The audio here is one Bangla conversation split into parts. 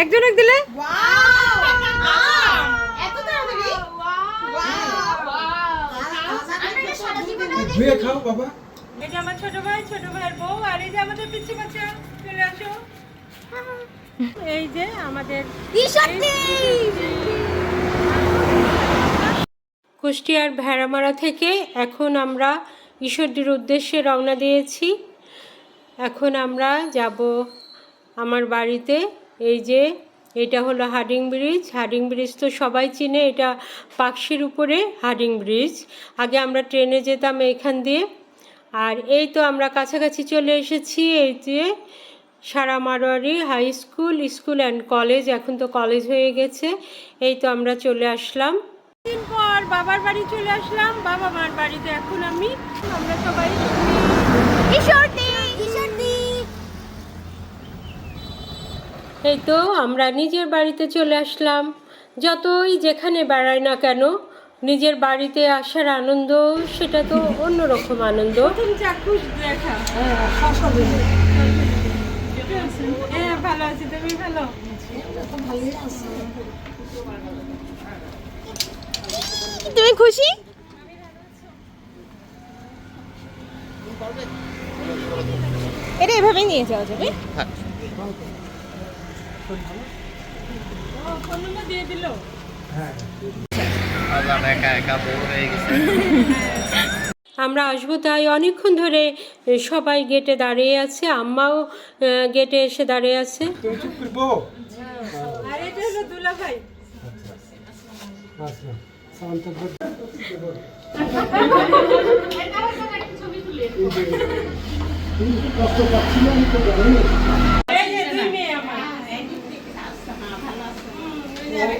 একজনে দিলে? ধুয়ে খাও বাবা। এই যে আমার ছোট ভাই ছোট ভাইয়ের বউ আর এই যে আমাদের পিচ্ছি বাচ্চা চলে আসো। এই যে আমাদের কুষ্টিয়ার ভেড়ামারা থেকে এখন আমরা ঈশ্বরদীর উদ্দেশ্যে রওনা দিয়েছি। এখন আমরা যাব আমার বাড়িতে। এই যে, এটা হলো হার্ডিং ব্রিজ। হার্ডিং ব্রিজ তো সবাই চিনে, এটা পাকশির উপরে হার্ডিং ব্রিজ। আগে আমরা ট্রেনে যেতাম এখান দিয়ে। আর এই তো আমরা কাছাকাছি চলে এসেছি, এই যে সারা Marwari high school school and college. এখন তো কলেজ হয়ে গেছে, এই তো আমরা চলে আসলাম। দিন পর বাবার বাড়ি চলে আসলাম, বাবা মার বাড়িতে এখন আমি। আমরা সবাই এই তো আমরা নিজের বাড়িতে চলে আসলাম। যতই যেখানে বেড়াই না কেন নিজের বাড়িতে আসার আনন্দ সেটা তো অন্যরকম আনন্দ। হ্যাঁ তুমি ভালো? তুমি খুশি? এটা এভাবেই নিয়ে যাওয়া যাবে? আমরা আসব তাই অনেকক্ষণ ধরে সবাই গেটে দাঁড়িয়ে আছে আম্মাও গেটে এসে দাঁড়িয়ে আছে করব আর এটা হলো দুলা ভাই আচ্ছা শান্ত ঘর কষ্ট পাচ্ছিল আমি তো জানি এই যে দুই মেয়ে আমার ও- ও-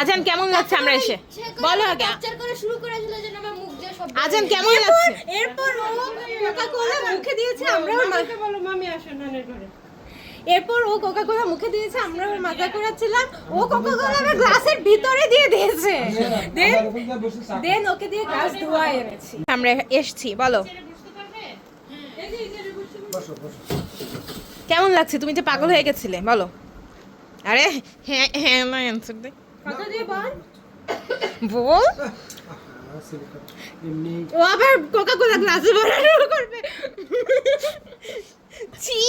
আজান কেমন লাগছে আমরা এসে? বলো আগে। capture শুরু করেছিল যেন আমার মুখ দিয়ে শব্দ আজান কেমন লাগছে? এরপর ও কোকা কোলা মুখে দিয়েছে আমরাও মাকে বলো মামি আসো নানের ঘরে। এরপর ও কোকা কোলা মুখে দিয়েছে আমরা ওর মজা করাচ্ছিলাম ও কোকা কোলা আমার গ্লাসের ভিতরে দিয়ে দিয়েছে। দেন দেন ওকে দিয়ে গ্লাস ধোয়া এনেছি। আমরা এসছি বলো। বসো বসো। কেমন লাগছে? তুমি যে পাগল হয়ে গেছিলে বলো। আরে হ্যাঁ হ্যাঁ না অ্যান্সার দে। কথা দিয়ে বল। ও আবার কোকা কোলা গ্লাসে ভরা শুরু করবে। ছি।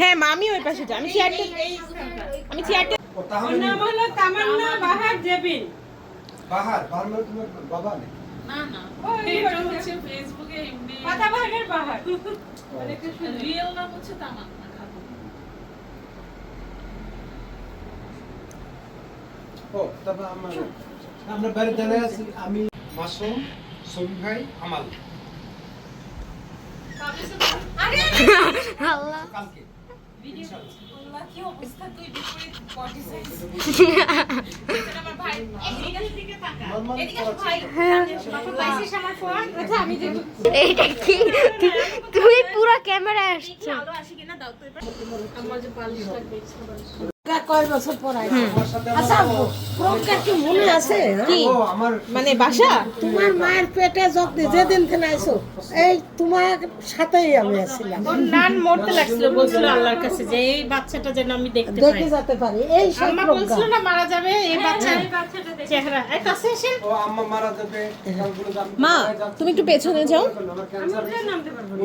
হ্যাঁ মামি ওই পাশে যা আমি চেয়ারটা আমি চেয়ারটা ও তাহলে ওর নাম হলো তামান্না বাহার জেবিন। বাহার বাহার মানে তোমার বাবা নেই ওই হচ্ছে ফেসবুকে পাতা বাহারের বাহার রিয়েল নাম হচ্ছে তামান্না ও তারপর আমার আমরা বাইরে দাঁড়িয়ে আছি আমি মাসুম সবি ভাই আমাল। কালকে। এইটা কি অবস্থা? তুই পুরো ক্যামেরা আসছো আমার পুরা ক্যামেরা কি হ্যাঁ? আমার মানে বাসা? তোমার মায়ের পেটে যখন যেদিন থেকে আইসো এই তোমার সাথেই আমি আসছিলাম নান মরতে লাগছিল বলছিল আল্লাহর কাছে যে এই বাচ্চাটা যেন আমি দেখতে দেখে যেতে পারি। এই আম্মা বলছিল না মারা যাবে এই বাচ্চার চেহারা। এই কাছে এসেন ও আম্মা মারা যাবে মা তুমি একটু পেছনে যাও।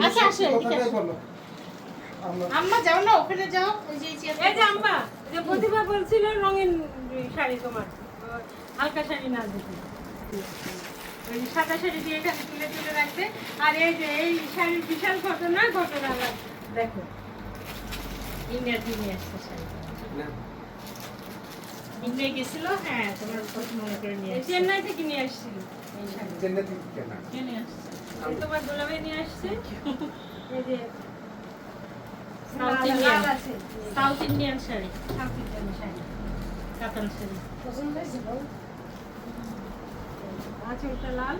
আচ্ছা আসে এদিকে কথাটাই আসো। বলো আমরা আম্মা যাও না ওখানে যাও। ওই যে এই যে আম্মা যে প্রতিভা বলছিল রঙিন শাড়ি তোমার হালকা শাড়ি না দিতে ওই সাদা শাড়ি দিয়ে এখানে তুলে তুলে রাখতে আর এই যে এই শাড়ির বিশাল ঘটনা ঘটনা দেখো। ইন্ডিয়া দিয়ে আসছে শাড়ি। কিনে গেছিল? হ্যাঁ তোমার মনে করে নিয়ে আসছি। চেন্নাই থেকে নিয়ে আসছিল চেন্নাই থেকে কেনা কিনে আসছি। তোমার দোলাভাই নিয়ে আসছে। এই যে South Indian South Indian sari. South Indian sari. কাতান শাড়ি। লাল।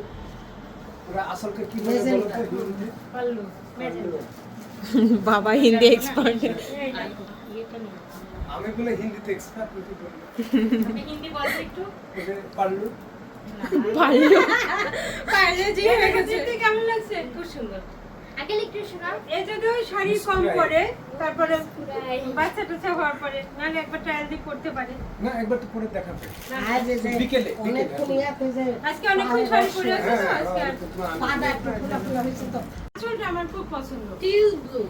বাবা হিন্দি এক্সপার্ট আমি বলে হিন্দিতে এক্সপার্ট বলি আপনি হিন্দি বলতে একটু। ওকে পারলু বাইরে যে হয়ে গেছে কেমন লাগছে? খুব সুন্দর। এই যদিও শাড়ি কম পরে তারপরে বাচ্চা টাচ্চা হওয়ার পরে নাহলে একবার ট্রায়াল দিয়ে করতে পারে। না একবার তো পরে দেখাবে। আজ যে বিকেলে, আজকে অনেকক্ষণ শাড়ি পরে আছে আজকে আর পাটা একটু ফুলা ফুলা হয়েছে তো। আঁচলটা আমার খুব পছন্দ। টিল ব্লু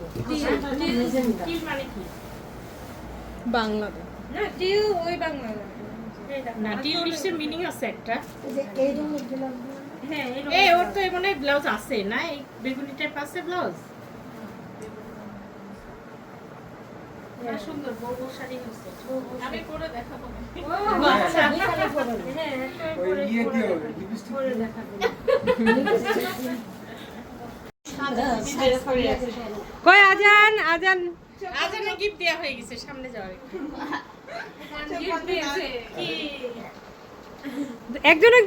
টিল মানে কি? বাংলাদেশ না টিল ওই বাংলা। না আঁচল- টিউলিপসের মিনিং আছে একটা। এই যে এই হ্যাঁ এই ওর তো মনে হয় ব্লাউজ আছে না? এই বেগুনি টাইপ আছে ব্লাউজ সুন্দর বউ বউ শাড়ি। হচ্ছে আমি পরে দেখাবো। আচ্ছা। হ্যাঁ ওই ইয়ে দিও লিপস্টিক পরে দেখাবো। কই আজান? আজান। আজ গিফট দেওয়া হয়ে গেছে সামনে যাওয়ার। একজনক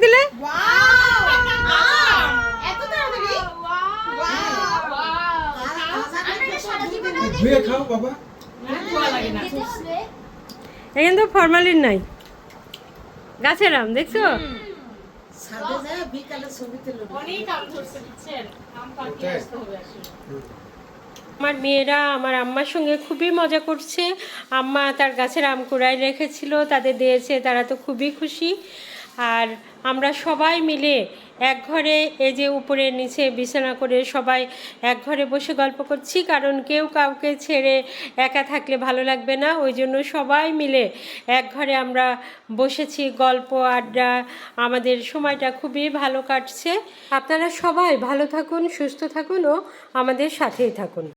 দিলে? এত তাড়াতাড়ি? আমরা এটা সারা জীবন ধুয়ে খাও বাবা। লাগে না খেতে হবে এখানে তো ফরমালিন নাই। গাছের আম দেখছ? বিকালে ছবি তুলো অনেক আম ধরছে আম পাকিয়ে আসতে হবে আসলে। আমার মেয়েরা, আমার আম্মার সঙ্গে খুবই মজা করছে। আম্মা তার গাছের আম কুড়াই রেখেছিল, তাদের দিয়েছে, তারা তো খুবই খুশি। আর আমরা সবাই মিলে এক ঘরে, এই যে উপরে নিচে বিছানা করে সবাই এক ঘরে বসে গল্প করছি, কারণ কেউ কাউকে ছেড়ে একা থাকলে ভালো লাগবে না। ওই জন্য সবাই মিলে এক ঘরে আমরা বসেছি, গল্প, আড্ডা। আমাদের সময়টা খুবই ভালো কাটছে। আপনারা সবাই ভালো থাকুন, সুস্থ থাকুন ও আমাদের সাথেই থাকুন।